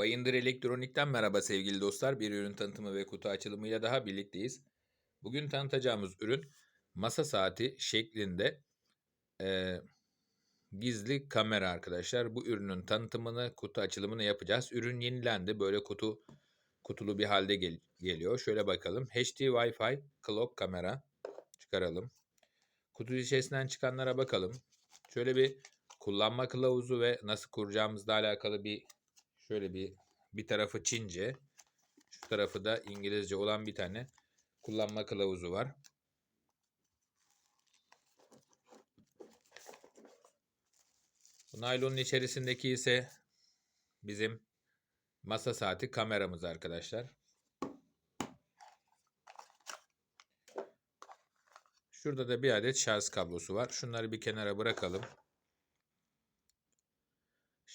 Bayındır Elektronik'ten merhaba sevgili dostlar. Bir ürün tanıtımı ve kutu açılımıyla daha birlikteyiz. Bugün tanıtacağımız ürün masa saati şeklinde eee, gizli kamera arkadaşlar. Bu ürünün tanıtımını, kutu açılımını yapacağız. Ürün yenilendi. Böyle kutu kutulu bir halde gel- geliyor. Şöyle bakalım. HD Wi-Fi clock kamera çıkaralım. Kutu içerisinden çıkanlara bakalım. Şöyle bir kullanma kılavuzu ve nasıl kuracağımızla alakalı bir şöyle bir bir tarafı Çince, şu tarafı da İngilizce olan bir tane kullanma kılavuzu var. Bu naylonun içerisindeki ise bizim masa saati kameramız arkadaşlar. Şurada da bir adet şarj kablosu var. Şunları bir kenara bırakalım.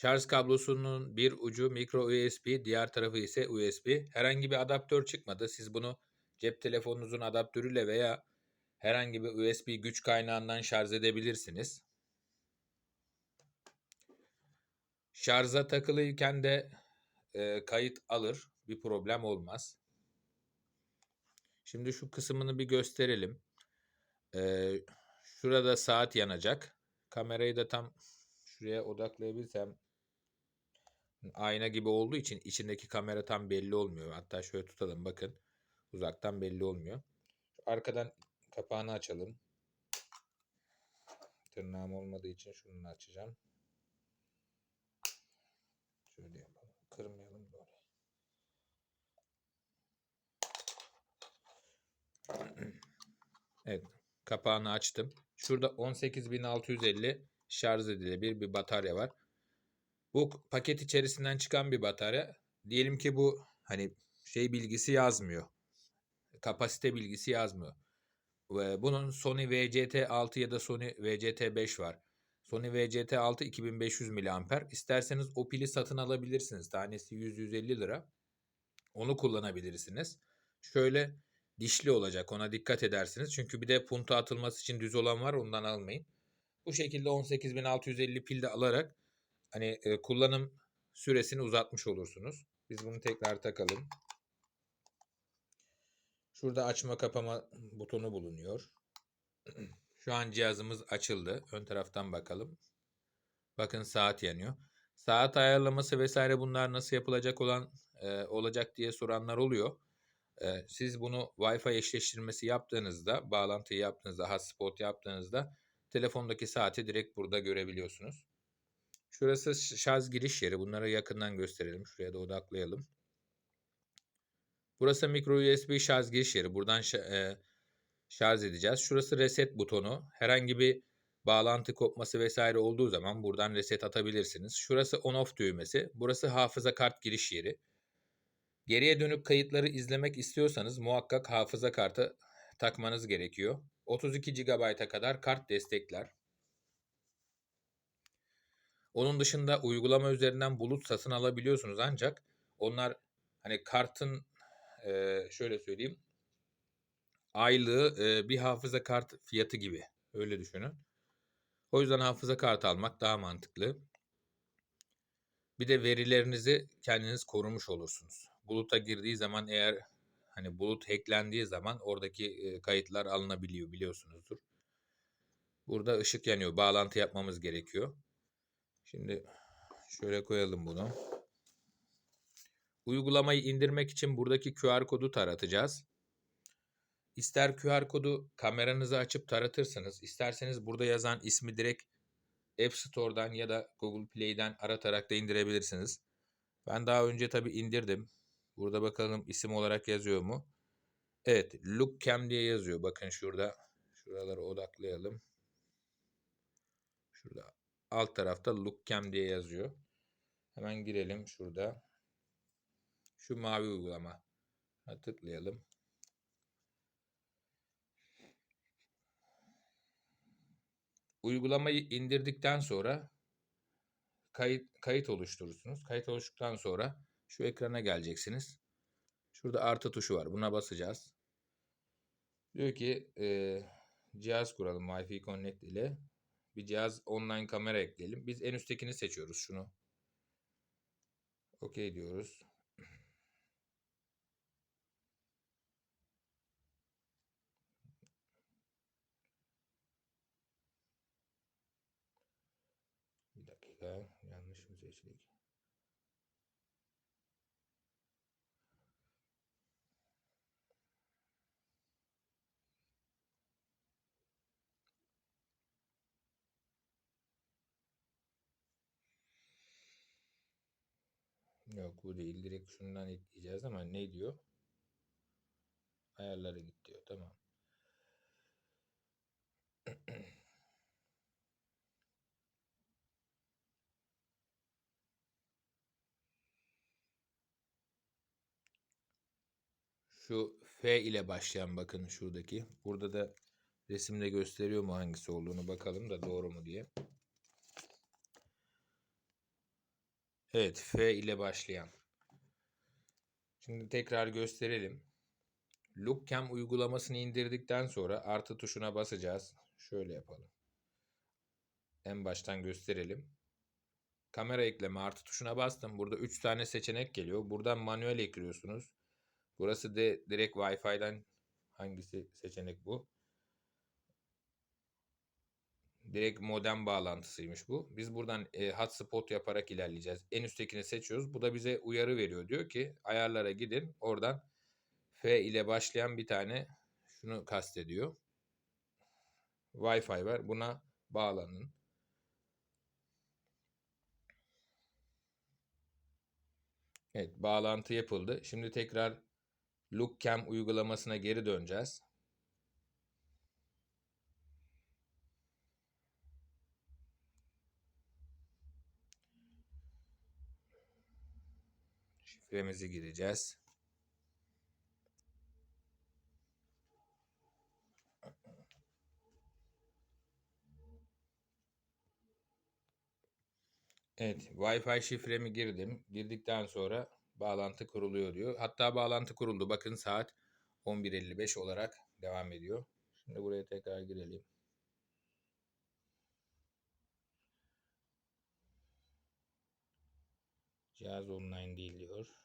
Şarj kablosunun bir ucu micro USB, diğer tarafı ise USB. Herhangi bir adaptör çıkmadı. Siz bunu cep telefonunuzun adaptörüyle veya herhangi bir USB güç kaynağından şarj edebilirsiniz. Şarja takılıyken de e, kayıt alır. Bir problem olmaz. Şimdi şu kısmını bir gösterelim. Ee, şurada saat yanacak. Kamerayı da tam şuraya odaklayabilsem ayna gibi olduğu için içindeki kamera tam belli olmuyor. Hatta şöyle tutalım bakın. Uzaktan belli olmuyor. Arkadan kapağını açalım. Tırnağım olmadığı için şunu açacağım. Şöyle yapalım. Kırmayalım böyle. Evet. Kapağını açtım. Şurada 18650 şarj edilebilir bir batarya var. Bu paket içerisinden çıkan bir batarya. Diyelim ki bu hani şey bilgisi yazmıyor. Kapasite bilgisi yazmıyor. Bunun Sony VCT6 ya da Sony VCT5 var. Sony VCT6 2500 mAh. İsterseniz o pili satın alabilirsiniz. Tanesi 100-150 lira. Onu kullanabilirsiniz. Şöyle dişli olacak. Ona dikkat edersiniz. Çünkü bir de punta atılması için düz olan var. Ondan almayın. Bu şekilde 18650 pil de alarak hani e, kullanım süresini uzatmış olursunuz. Biz bunu tekrar takalım. Şurada açma kapama butonu bulunuyor. Şu an cihazımız açıldı. Ön taraftan bakalım. Bakın saat yanıyor. Saat ayarlaması vesaire bunlar nasıl yapılacak olan e, olacak diye soranlar oluyor. E, siz bunu Wi-Fi eşleştirmesi yaptığınızda, bağlantıyı yaptığınızda, hotspot yaptığınızda telefondaki saati direkt burada görebiliyorsunuz. Şurası şarj giriş yeri. Bunları yakından gösterelim. Şuraya da odaklayalım. Burası micro USB şarj giriş yeri. Buradan e, şarj edeceğiz. Şurası reset butonu. Herhangi bir bağlantı kopması vesaire olduğu zaman buradan reset atabilirsiniz. Şurası on off düğmesi. Burası hafıza kart giriş yeri. Geriye dönüp kayıtları izlemek istiyorsanız muhakkak hafıza kartı takmanız gerekiyor. 32 GB'a kadar kart destekler. Onun dışında uygulama üzerinden bulut satın alabiliyorsunuz ancak onlar hani kartın e, şöyle söyleyeyim aylığı e, bir hafıza kart fiyatı gibi öyle düşünün. O yüzden hafıza kartı almak daha mantıklı. Bir de verilerinizi kendiniz korumuş olursunuz. Buluta girdiği zaman eğer hani bulut hacklendiği zaman oradaki e, kayıtlar alınabiliyor biliyorsunuzdur. Burada ışık yanıyor. Bağlantı yapmamız gerekiyor. Şimdi şöyle koyalım bunu. Uygulamayı indirmek için buradaki QR kodu taratacağız. İster QR kodu kameranızı açıp taratırsınız. isterseniz burada yazan ismi direkt App Store'dan ya da Google Play'den aratarak da indirebilirsiniz. Ben daha önce tabi indirdim. Burada bakalım isim olarak yazıyor mu? Evet, Lookcam diye yazıyor. Bakın şurada. Şuraları odaklayalım. Şurada alt tarafta Lookcam diye yazıyor. Hemen girelim şurada. Şu mavi uygulama. Tıklayalım. Uygulamayı indirdikten sonra kayıt, kayıt oluşturursunuz. Kayıt oluştuktan sonra şu ekrana geleceksiniz. Şurada artı tuşu var. Buna basacağız. Diyor ki e, cihaz kuralım Wi-Fi Connect ile. Bir cihaz online kamera ekleyelim. Biz en üsttekini seçiyoruz şunu. Okey diyoruz. Bir dakika Yok bu değil. Direkt şundan ekleyeceğiz ama ne diyor? Ayarlara git diyor. Tamam. Şu F ile başlayan bakın şuradaki. Burada da resimde gösteriyor mu hangisi olduğunu bakalım da doğru mu diye. Evet F ile başlayan. Şimdi tekrar gösterelim. Lookcam uygulamasını indirdikten sonra artı tuşuna basacağız. Şöyle yapalım. En baştan gösterelim. Kamera ekleme artı tuşuna bastım. Burada 3 tane seçenek geliyor. Buradan manuel ekliyorsunuz. Burası de direkt Wi-Fi'den hangisi seçenek bu? Direkt modem bağlantısıymış bu. Biz buradan e, hotspot yaparak ilerleyeceğiz. En üsttekini seçiyoruz. Bu da bize uyarı veriyor. Diyor ki ayarlara gidin. Oradan F ile başlayan bir tane şunu kastediyor. Wi-Fi var. Buna bağlanın. Evet, bağlantı yapıldı. Şimdi tekrar Lookcam uygulamasına geri döneceğiz. Şifremizi gireceğiz. Evet, Wi-Fi şifremi girdim. Girdikten sonra bağlantı kuruluyor diyor. Hatta bağlantı kuruldu. Bakın saat 11.55 olarak devam ediyor. Şimdi buraya tekrar girelim. Cihaz online değil diyor.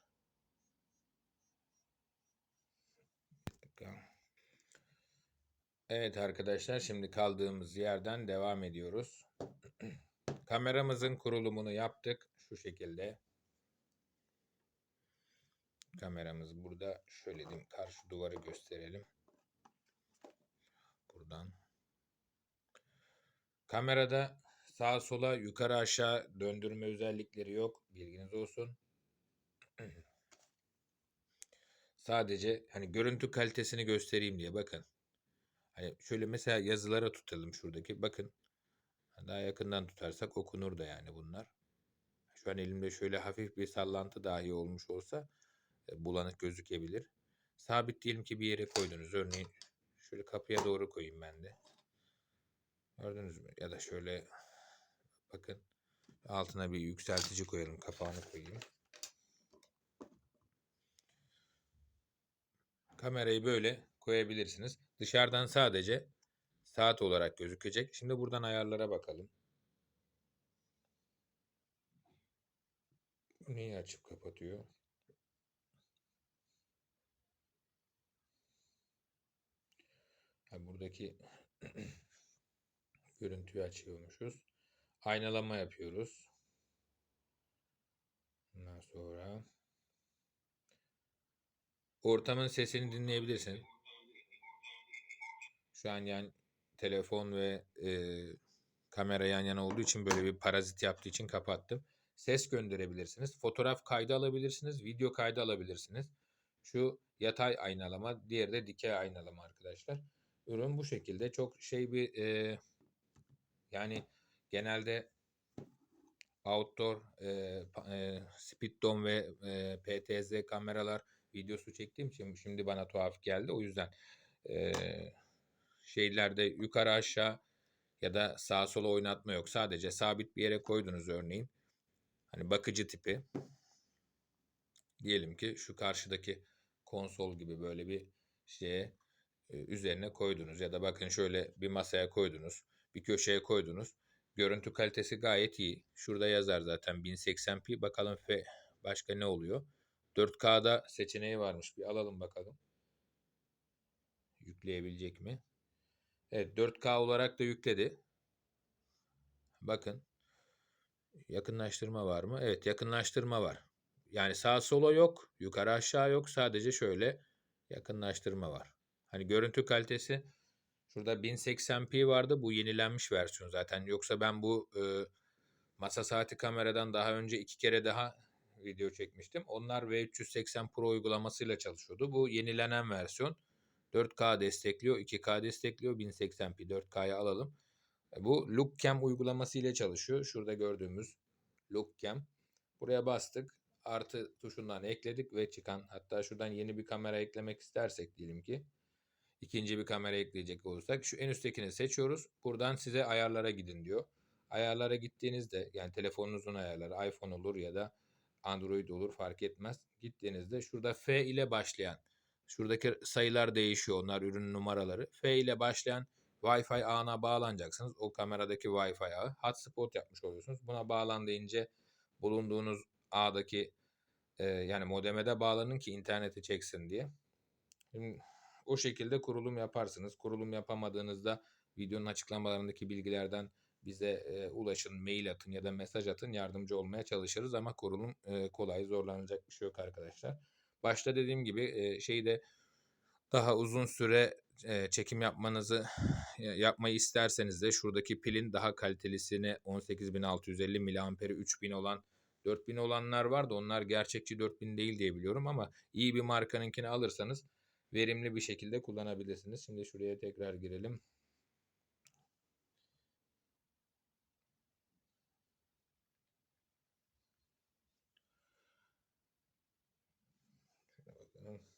Evet arkadaşlar şimdi kaldığımız yerden devam ediyoruz. Kameramızın kurulumunu yaptık. Şu şekilde. Kameramız burada. Şöyle diyeyim karşı duvarı gösterelim. Buradan. Kamerada sağa sola yukarı aşağı döndürme özellikleri yok. Bilginiz olsun. Sadece hani görüntü kalitesini göstereyim diye bakın. Hani şöyle mesela yazılara tutalım şuradaki. Bakın. Daha yakından tutarsak okunur da yani bunlar. Şu an elimde şöyle hafif bir sallantı dahi olmuş olsa e, bulanık gözükebilir. Sabit diyelim ki bir yere koydunuz. Örneğin şöyle kapıya doğru koyayım ben de. Gördünüz mü? Ya da şöyle bakın altına bir yükseltici koyalım. Kapağını koyayım. Kamerayı böyle koyabilirsiniz. Dışarıdan sadece saat olarak gözükecek. Şimdi buradan ayarlara bakalım. Neyi açıp kapatıyor? Ha, buradaki görüntüyü açıyormuşuz. Aynalama yapıyoruz. Ondan sonra ortamın sesini dinleyebilirsin. Şu an yani telefon ve e, kamera yan yana olduğu için böyle bir parazit yaptığı için kapattım. Ses gönderebilirsiniz. Fotoğraf kaydı alabilirsiniz. Video kaydı alabilirsiniz. Şu yatay aynalama, diğeri de dikey aynalama arkadaşlar. Ürün bu şekilde. Çok şey bir e, yani genelde outdoor e, e, speed dome ve e, PTZ kameralar videosu çektiğim için şimdi bana tuhaf geldi. O yüzden e, şeylerde yukarı aşağı ya da sağa sola oynatma yok. Sadece sabit bir yere koydunuz örneğin. Hani bakıcı tipi. Diyelim ki şu karşıdaki konsol gibi böyle bir şeye üzerine koydunuz ya da bakın şöyle bir masaya koydunuz, bir köşeye koydunuz. Görüntü kalitesi gayet iyi. Şurada yazar zaten 1080p. Bakalım Başka ne oluyor? 4K'da seçeneği varmış. Bir alalım bakalım. Yükleyebilecek mi? Evet 4K olarak da yükledi. Bakın. Yakınlaştırma var mı? Evet yakınlaştırma var. Yani sağ sola yok. Yukarı aşağı yok. Sadece şöyle yakınlaştırma var. Hani görüntü kalitesi şurada 1080p vardı. Bu yenilenmiş versiyon zaten. Yoksa ben bu e, masa saati kameradan daha önce iki kere daha video çekmiştim. Onlar V380 Pro uygulamasıyla çalışıyordu. Bu yenilenen versiyon 4K destekliyor, 2K destekliyor, 1080p 4K'ya alalım. E, Bu Lookcam uygulaması ile çalışıyor. Şurada gördüğümüz Lookcam. Buraya bastık. Artı tuşundan ekledik ve çıkan hatta şuradan yeni bir kamera eklemek istersek diyelim ki ikinci bir kamera ekleyecek olursak şu en üsttekini seçiyoruz. Buradan size ayarlara gidin diyor. Ayarlara gittiğinizde yani telefonunuzun ayarları iPhone olur ya da Android olur fark etmez. Gittiğinizde şurada F ile başlayan şuradaki sayılar değişiyor. Onlar ürün numaraları. F ile başlayan Wi-Fi ağına bağlanacaksınız. O kameradaki Wi-Fi ağı. Hotspot yapmış oluyorsunuz. Buna bağlan deyince bulunduğunuz ağdaki e, yani modeme de bağlanın ki interneti çeksin diye. Şimdi, o şekilde kurulum yaparsınız. Kurulum yapamadığınızda videonun açıklamalarındaki bilgilerden bize e, ulaşın, mail atın ya da mesaj atın yardımcı olmaya çalışırız ama kurulum e, kolay zorlanacak bir şey yok arkadaşlar. Başta dediğim gibi e, şeyde daha uzun süre e, çekim yapmanızı ya- yapmayı isterseniz de şuradaki pilin daha kalitelisini 18650 miliamperi 3000 olan 4000 olanlar var da onlar gerçekçi 4000 değil diye biliyorum ama iyi bir markanınkini alırsanız verimli bir şekilde kullanabilirsiniz. Şimdi şuraya tekrar girelim. Bakalım.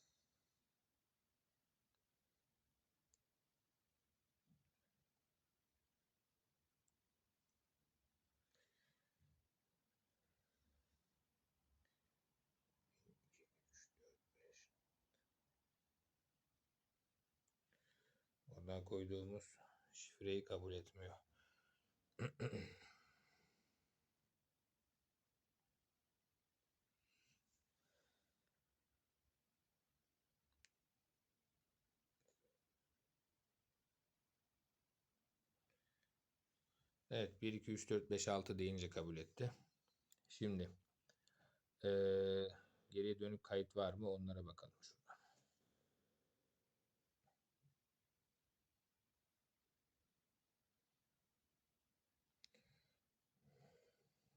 Oradan koyduğumuz şifreyi kabul etmiyor. Evet 1 2 3 4 5 6 deyince kabul etti. Şimdi eee geriye dönük kayıt var mı onlara bakalım şurada.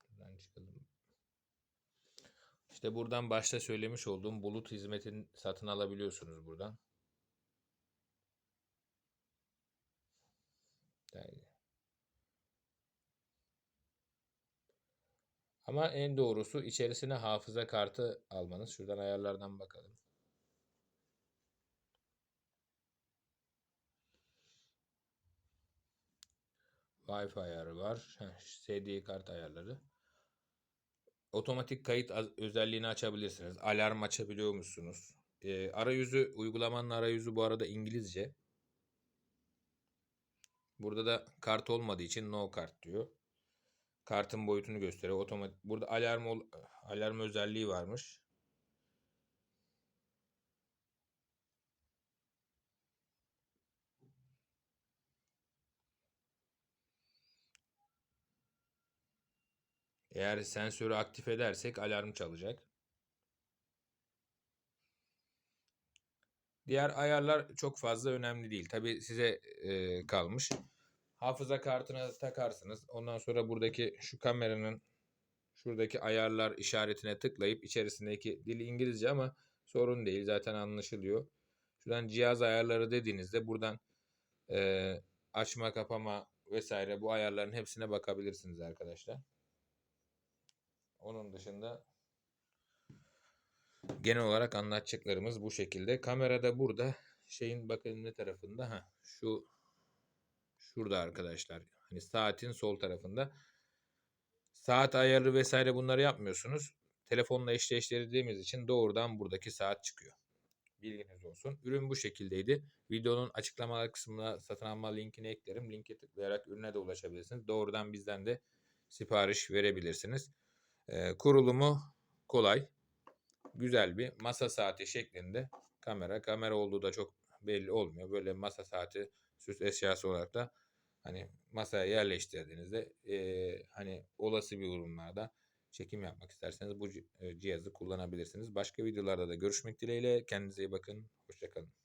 Buradan çıkalım. İşte buradan başta söylemiş olduğum bulut hizmetini satın alabiliyorsunuz buradan. Yani. Ama en doğrusu içerisine hafıza kartı almanız. Şuradan ayarlardan bakalım. Wi-Fi ayarı var. SD kart ayarları. Otomatik kayıt özelliğini açabilirsiniz. Alarm açabiliyor musunuz? Ee, arayüzü, uygulamanın arayüzü bu arada İngilizce. Burada da kart olmadığı için no kart diyor. Kartın boyutunu gösteriyor. Otomatik. Burada alarm ol- alarm özelliği varmış. Eğer sensörü aktif edersek alarm çalacak. Diğer ayarlar çok fazla önemli değil. Tabi size e, kalmış. Hafıza kartına takarsınız. Ondan sonra buradaki şu kameranın şuradaki ayarlar işaretine tıklayıp içerisindeki dil İngilizce ama sorun değil. Zaten anlaşılıyor. Şuradan cihaz ayarları dediğinizde buradan e, açma kapama vesaire bu ayarların hepsine bakabilirsiniz arkadaşlar. Onun dışında genel olarak anlatacaklarımız bu şekilde. Kamerada burada şeyin bakın ne tarafında ha şu şurada arkadaşlar. Hani saatin sol tarafında. Saat ayarı vesaire bunları yapmıyorsunuz. Telefonla eşleştirdiğimiz için doğrudan buradaki saat çıkıyor. Bilginiz olsun. Ürün bu şekildeydi. Videonun açıklamalar kısmına satın alma linkini eklerim. Linke tıklayarak ürüne de ulaşabilirsiniz. Doğrudan bizden de sipariş verebilirsiniz. Ee, kurulumu kolay, güzel bir masa saati şeklinde kamera. Kamera olduğu da çok belli olmuyor. Böyle masa saati süs eşyası olarak da hani masaya yerleştirdiğinizde eee, hani olası bir durumlarda çekim yapmak isterseniz bu ci- e, cihazı kullanabilirsiniz. Başka videolarda da görüşmek dileğiyle. Kendinize iyi bakın. Hoşçakalın.